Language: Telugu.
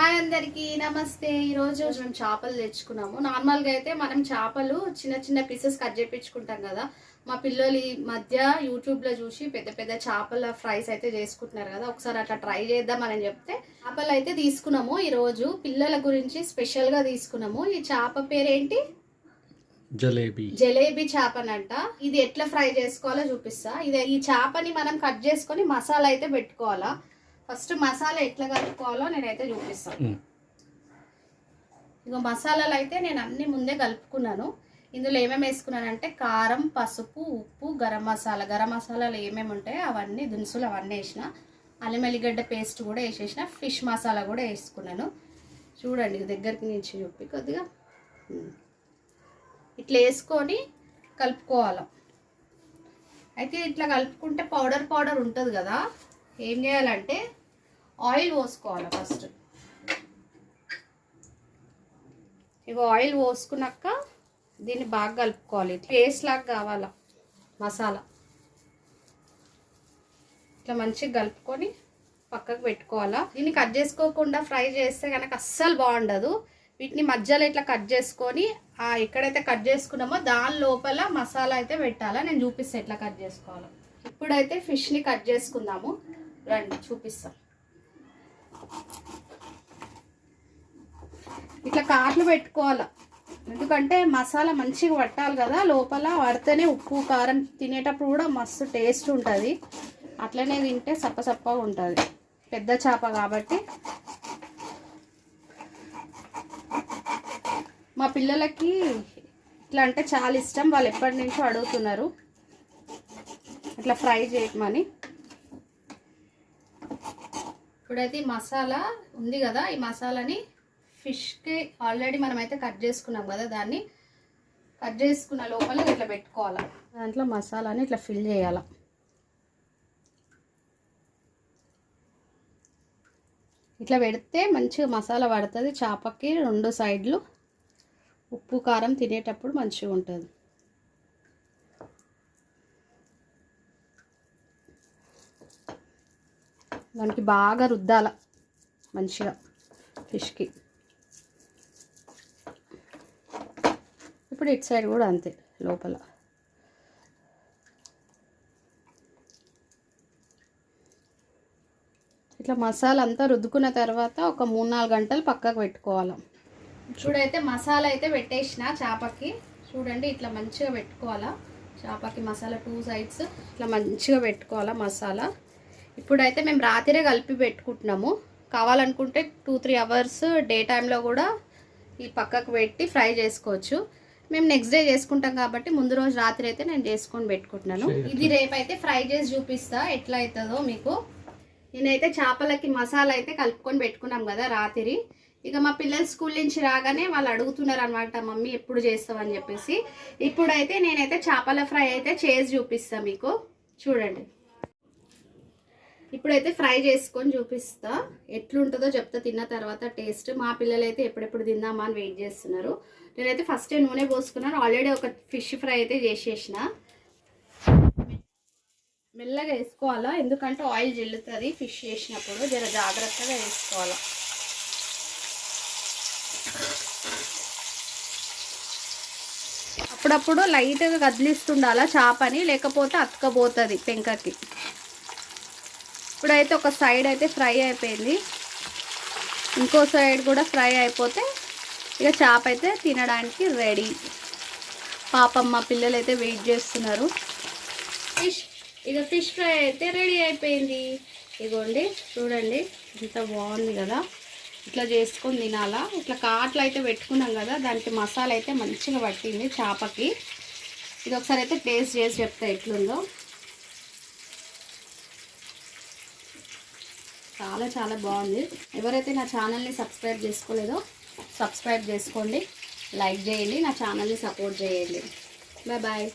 హాయ్ అందరికి నమస్తే. ఈ రోజు మేము చేపలు తెచ్చుకున్నాము. నార్మల్గా అయితే మనం చేపలు చిన్న చిన్న పీసెస్ కట్ చేపించుకుంటాం కదా. మా పిల్లలు ఈ మధ్య యూట్యూబ్లో చూసి పెద్ద పెద్ద చేపల ఫ్రైస్ అయితే చేసుకుంటున్నారు కదా. ఒకసారి అట్లా ట్రై చేద్దామని చెప్తే చేపలు అయితే తీసుకున్నాము. ఈ రోజు పిల్లల గురించి స్పెషల్గా తీసుకున్నాము. ఈ చేప పేరేంటి? జలేబీ. జలేబీ చేపనంట ఇది ఎట్లా ఫ్రై చేసుకోవాలో చూపిస్తా. ఇది ఈ చేపని మనం కట్ చేసుకొని మసాలా అయితే పెట్టుకోవాలా? ఫస్ట్ మసాలా ఎట్లా కలుపుకోవాలో నేనైతే చూపిస్తాను. ఇగో మసాలాలు అయితే నేను అన్ని ముందే కలుపుకున్నాను. ఇందులో ఏమేమి వేసుకున్నానంటే కారం పసుపు ఉప్పు గరం మసాలా. గరం మసాలాలు ఏమేమి ఉంటాయో అవన్నీ దినుసులు అవన్నీ వేసిన. అల్లం ఎల్లిగడ్డ పేస్ట్ కూడా వేసేసిన. ఫిష్ మసాలా కూడా వేసుకున్నాను. చూడండి ఇది దగ్గరికి నుంచి చూపి కొద్దిగా. ఇట్లా వేసుకొని కలుపుకోవాలి. అయితే ఇట్లా కలుపుకుంటే పౌడర్ పౌడర్ ఉంటుంది కదా. ఏం చేయాలంటే ఆయిల్ పోసుకోవాలి ఫస్ట్. ఇక ఆయిల్ పోసుకున్నాక దీన్ని బాగా కలుపుకోవాలి. పేస్ట్ లాగా కావాల మసాలా. ఇట్లా మంచిగా కలుపుకొని పక్కకు పెట్టుకోవాలా. దీన్ని కట్ చేసుకోకుండా ఫ్రై చేస్తే కనుక అస్సలు బాగుండదు. వీటిని మధ్యలో ఇట్లా కట్ చేసుకొని ఎక్కడైతే కట్ చేసుకున్నామో దాని లోపల మసాలా అయితే పెట్టాలా. నేను చూపిస్తాను ఎట్లా కట్ చేసుకోవాలో. ఇప్పుడైతే ఫిష్ని కట్ చేసుకుందాము. రండి చూపిస్తాం. ఇట్లా కాట్లు పెట్టుకోవాలి. ఎందుకంటే మసాలా మంచిగా పట్టాలి కదా లోపల పడితేనే ఉప్పు కారం తినేటప్పుడు కూడా మస్తు టేస్ట్ ఉంటుంది. అట్లనే తింటే సప్పసప్పగా ఉంటుంది. పెద్ద చేప కాబట్టి. మా పిల్లలకి ఇట్లా అంటే చాలా ఇష్టం. వాళ్ళు ఎప్పటి నుంచో అడుగుతున్నారు. ఇట్లా ఫ్రై చేయమని. ఇప్పుడైతే ఈ మసాలా ఉంది కదా ఈ మసాలాని ఫిష్కి ఆల్రెడీ మనమైతే కట్ చేసుకున్నాం కదా దాన్ని. కట్ చేసుకున్న లోపల ఇట్లా పెట్టుకోవాలి. దాంట్లో మసాలాని ఇట్లా ఫిల్ చేయాలి. ఇట్లా పెడితే మంచిగా మసాలా పడుతుంది చేపకి రెండు సైడ్లు ఉప్పు కారం తినేటప్పుడు మంచిగా ఉంటుంది. దానికి బాగా రుద్దాల మంచిగా ఫిష్కి. ఇప్పుడు ఇటు సైడ్ కూడా అంతే లోపల. ఇట్లా మసాలా అంతా రుద్దుకున్న తర్వాత ఒక మూడు నాలుగు గంటలు పక్కకు పెట్టుకోవాలి. చూడైతే మసాలా అయితే పెట్టేసిన చేపకి. చూడండి ఇట్లా మంచిగా పెట్టుకోవాలా. చేపకి మసాలా టూ సైడ్స్ ఇట్లా మంచిగా పెట్టుకోవాలా మసాలా. ఇప్పుడైతే మేము రాత్రే కలిపి పెట్టుకుంటున్నాము. కావాలనుకుంటే టూ త్రీ అవర్స్ డే టైంలో కూడా ఈ పక్కకు పెట్టి ఫ్రై చేసుకోవచ్చు. మేము నెక్స్ట్ డే చేసుకుంటాం కాబట్టి ముందు రోజు రాత్రి అయితే నేను చేసుకొని పెట్టుకుంటున్నాను. ఇది రేపు అయితే ఫ్రై చేసి చూపిస్తా. ఎట్లా అవుతుందో మీకు. నేనైతే చేపలకి మసాలా అయితే కలుపుకొని పెట్టుకున్నాం కదా రాత్రి. ఇక మా పిల్లలు స్కూల్ నుంచి రాగానే వాళ్ళు అడుగుతున్నారు అనమాట మమ్మీ ఎప్పుడు చేస్తావని చెప్పేసి. ఇప్పుడైతే నేనైతే చేపల ఫ్రై అయితే చేసి చూపిస్తా మీకు. చూడండి. ఇప్పుడైతే ఫ్రై చేసుకొని చూపిస్తా. ఎట్లుంటుందో చెప్తా తిన్న తర్వాత టేస్ట్. మా పిల్లలు అయితే ఎప్పుడెప్పుడు తిందామా అని వెయిట్ చేస్తున్నారు. నేనైతే ఫస్ట్ నూనె పోసుకున్నాను. ఆల్రెడీ ఒక ఫిష్ ఫ్రై అయితే చేసేసిన. మెల్లగా వేసుకోవాలా? ఎందుకంటే ఆయిల్ జిల్లుతుంది ఫిష్ చేసినప్పుడు. జర జాగ్రత్తగా వేసుకోవాలా? అప్పుడప్పుడు లైట్గా కదిలిస్తుండాలా చేపని లేకపోతే అతకపోతుంది పెంకకి. ఇప్పుడైతే ఒక సైడ్ అయితే ఫ్రై అయిపోయింది. ఇంకో సైడ్ కూడా ఫ్రై అయిపోతే ఇక చేప అయితే తినడానికి రెడీ. పాపం మా పిల్లలు అయితే వెయిట్ చేస్తున్నారు. ఫిష్ ఇక ఫిష్ ఫ్రై అయితే రెడీ అయిపోయింది. ఇగోండి చూడండి ఎంత బాగుంది కదా. ఇట్లా చేసుకొని తినాలా? ఇట్లా కాట్లు అయితే పెట్టుకున్నాం కదా దానికి మసాలా అయితే మంచిగా పట్టింది చేపకి. ఇది ఒకసారి అయితే టేస్ట్ చేసి చెప్తా ఎట్లుందో. చాలా చాలా బాగుంది. ఎవరైతే నా ఛానల్ని సబ్స్క్రైబ్ చేసుకోలేదో సబ్స్క్రైబ్ చేసుకోండి లైక్ చేయండి నా ఛానల్ని సపోర్ట్ చేయండి. Bye bye.